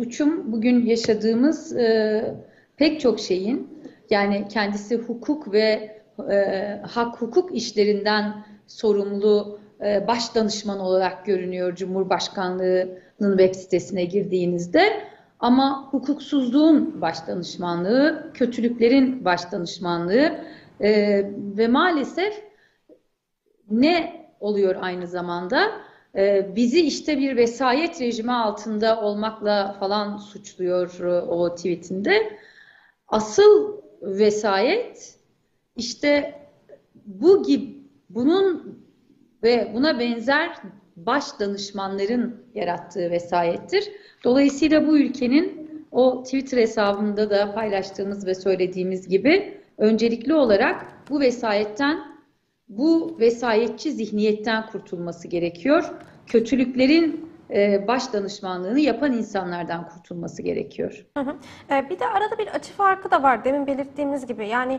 uçum bugün yaşadığımız e, pek çok şeyin yani kendisi hukuk ve e, hak hukuk işlerinden sorumlu e, baş danışman olarak görünüyor Cumhurbaşkanlığı'nın web sitesine girdiğinizde. Ama hukuksuzluğun baş danışmanlığı, kötülüklerin baş danışmanlığı e, ve maalesef ne oluyor aynı zamanda? E, bizi işte bir vesayet rejimi altında olmakla falan suçluyor e, o tweetinde. Asıl vesayet işte bu gibi bunun ve buna benzer baş danışmanların yarattığı vesayettir. Dolayısıyla bu ülkenin o Twitter hesabında da paylaştığımız ve söylediğimiz gibi öncelikli olarak bu vesayetten, bu vesayetçi zihniyetten kurtulması gerekiyor. Kötülüklerin e, baş danışmanlığını yapan insanlardan kurtulması gerekiyor. Hı hı. Ee, Bir de arada bir açı farkı da var demin belirttiğimiz gibi. Yani